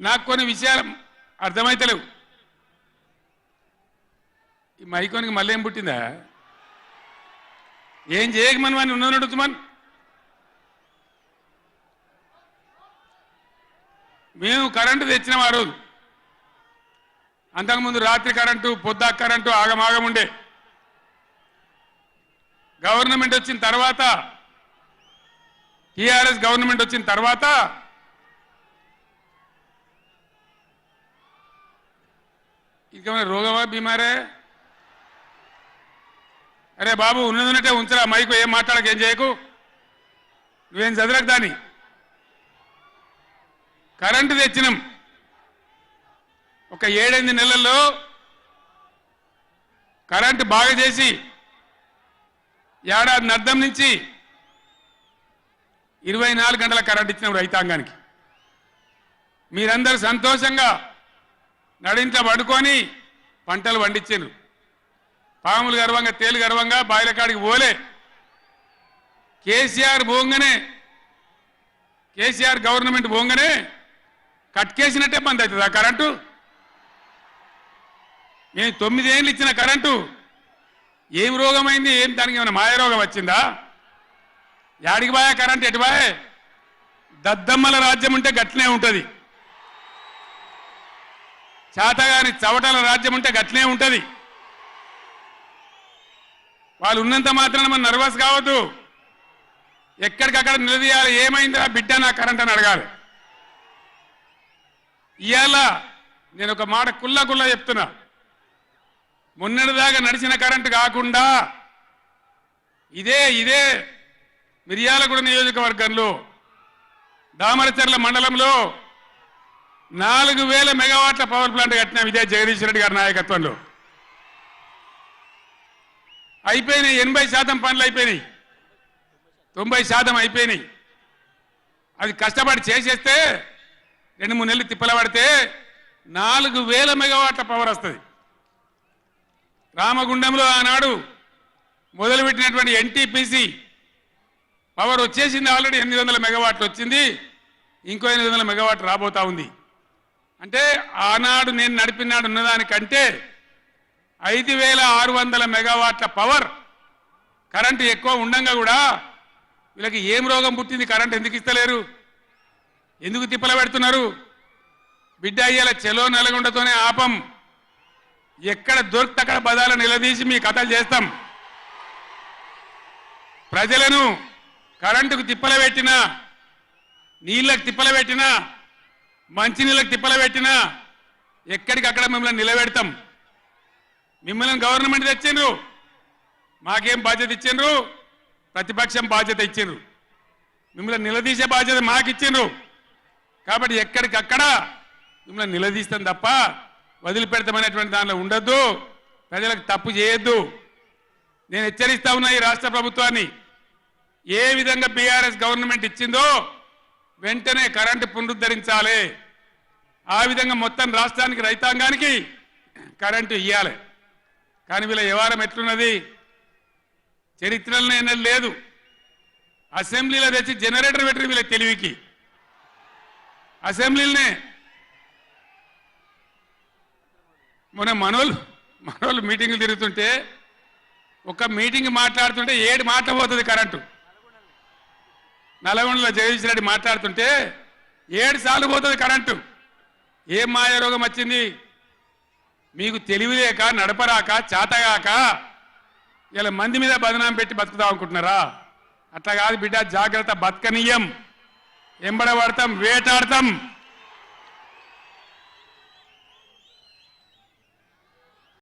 నాకు కొన్ని విషయాలు అర్థమైతలేవు ఈ మైకోనికి మళ్ళీ ఏం పుట్టిందా? ఏం చేయకమని వాడిని ఉన్నదని అడుగుతున్నాను మేము కరెంటు తెచ్చినాం ఆ రోజు. అంతకుముందు రాత్రి కరెంటు పొద్దా కరెంటు ఆగమాగం ఉండే. గవర్నమెంట్ వచ్చిన తర్వాత టీఆర్ఎస్ గవర్నమెంట్ వచ్చిన తర్వాత ఇంకేమైనా రోగమా బీమారే అరే బాబు ఉన్నదన్నట్టే ఉంచరా మైకు ఏం మాట్లాడక ఏం చేయకు? నువ్వేం చదరకు దాన్ని? కరెంటు తెచ్చినాం. ఒక ఏడెనిమిది నెలల్లో కరెంటు బాగా చేసి ఏడాది నద్దం నుంచి ఇరవై నాలుగు గంటల కరెంట్ ఇచ్చినప్పుడు రైతాంగానికి. మీరందరూ సంతోషంగా నడింట్లో పడుకొని పంటలు పండించారు పాములు గర్వంగా తేలు గర్వంగా బాయిలకాడికి పోలే. కేసీఆర్ పోంగనే కేసీఆర్ గవర్నమెంట్ పోంగనే కట్కేసినట్టే బంద్ అవుతుంది. ఆ కరెంటు? మేము తొమ్మిదేళ్ళు ఇచ్చిన కరెంటు ఏం రోగమైంది ఏం దానికి ఏమైనా మాయ రోగం వచ్చిందా? యాడికి బాయా కరెంట్? ఎటు బాయే దద్దమ్మల రాజ్యం ఉంటే గట్లనే ఉంటుంది. చాతగాని చవటల రాజ్యం ఉంటే గట్లే ఉంటుంది. వాళ్ళు ఉన్నంత మాత్రాన మనం నర్వస్ కావద్దు. ఎక్కడికక్కడ నిలదీయాలి ఏమైందా బిడ్డ నా కరెంట్ అని అడగాలి. ఇవాళ నేను ఒక మాట కుల్లా కుల్లా చెప్తున్నా. మొన్నటిదాకా నడిచిన కరెంటు కాకుండా ఇదే ఇదే మిర్యాలగూడ నియోజకవర్గంలో దామరచర్ల మండలంలో నాలుగు వేల మెగావాట్ల పవర్ ప్లాంట్ కట్టినాం ఇదే జగదీష్ రెడ్డి గారి నాయకత్వంలో. అయిపోయినాయి ఎనభై శాతం పనులు అయిపోయినాయి. తొంభై శాతం అయిపోయినాయి. అది కష్టపడి చేసేస్తే రెండు మూడు నెలలు తిప్పల పడితే నాలుగు వేల మెగావాట్ల పవర్ వస్తుంది. రామగుండంలో ఆనాడు మొదలుపెట్టినటువంటి ఎన్టీపీసీ పవర్ వచ్చేసింది ఆల్రెడీ ఎనిమిది వందల మెగావాట్లు వచ్చింది. ఇంకో ఎనిమిది వందల మెగావాట్ రాబోతా ఉంది. అంటే ఆనాడు నేను నడిపినాడు ఉన్నదానికంటే ఐదు వేల ఆరు వందల మెగావాట్ల పవర్ కరెంటు ఎక్కువ ఉండంగా కూడా వీళ్ళకి ఏం రోగం పుట్టింది కరెంట్ ఎందుకు ఇస్తలేరు? ఎందుకు తిప్పల పెడుతున్నారు? బిడ్డ అయ్యేలా చెలో నల్గొండతోనే ఆపం. ఎక్కడ దొరికితే అక్కడ బదాలు నిలదీసి మీ కథలు చేస్తాం. ప్రజలను కరెంటుకు తిప్పల పెట్టినా నీళ్ళకు తిప్పల పెట్టినా మంచినీళ్ళకి తిప్పల పెట్టినా ఎక్కడికక్కడ మిమ్మల్ని నిలబెడతాం. మిమ్మల్ని గవర్నమెంట్ తెచ్చిండ్రు. మాకేం బాధ్యత ఇచ్చిండ్రు? ప్రతిపక్షం బాధ్యత ఇచ్చిండ్రు. మిమ్మల్ని నిలదీసే బాధ్యత మాకు ఇచ్చిండ్రు కాబట్టి ఎక్కడికక్కడ మిమ్మల్ని నిలదీస్తాం తప్ప వదిలిపెడతామనేటువంటి దానిలో ఉండొద్దు. ప్రజలకు తప్పు చేయొద్దు. నేను హెచ్చరిస్తా ఉన్నా ఈ రాష్ట్ర ప్రభుత్వాన్ని. ఏ విధంగా బీఆర్ఎస్ గవర్నమెంట్ ఇచ్చిందో వెంటనే కరెంటు పునరుద్ధరించాలి. ఆ విధంగా మొత్తం రాష్ట్రానికి రైతాంగానికి కరెంటు ఇవ్వాలి కానీ వీళ్ళ వ్యవహారం ఎట్లున్నది? చరిత్రలో ఎన్నడూ లేదు. అసెంబ్లీలో తెచ్చి జనరేటర్ పెట్టిన వీళ్ళ తెలివికి. అసెంబ్లీలనే. మొన్న మనోళ్ళు మనోళ్ళు మీటింగ్లు తిరుగుతుంటే ఒక మీటింగ్ మాట్లాడుతుంటే ఏడు మాట పోతుంది కరెంటు. నల్గొండలో జగదీష్ రెడ్డి మాట్లాడుతుంటే ఏడు సార్లు పోతుంది కరెంటు. ఏం మాయ రోగం వచ్చింది? మీకు తెలివి లేక నడపరాక చాతగాక ఇలా మంది మీద బదనాం పెట్టి బతుకుతాం అనుకుంటున్నారా? అట్లా కాదు బిడ్డ జాగ్రత్త బతకనీయం. ఎంబడబడతాం వేటాడతాం.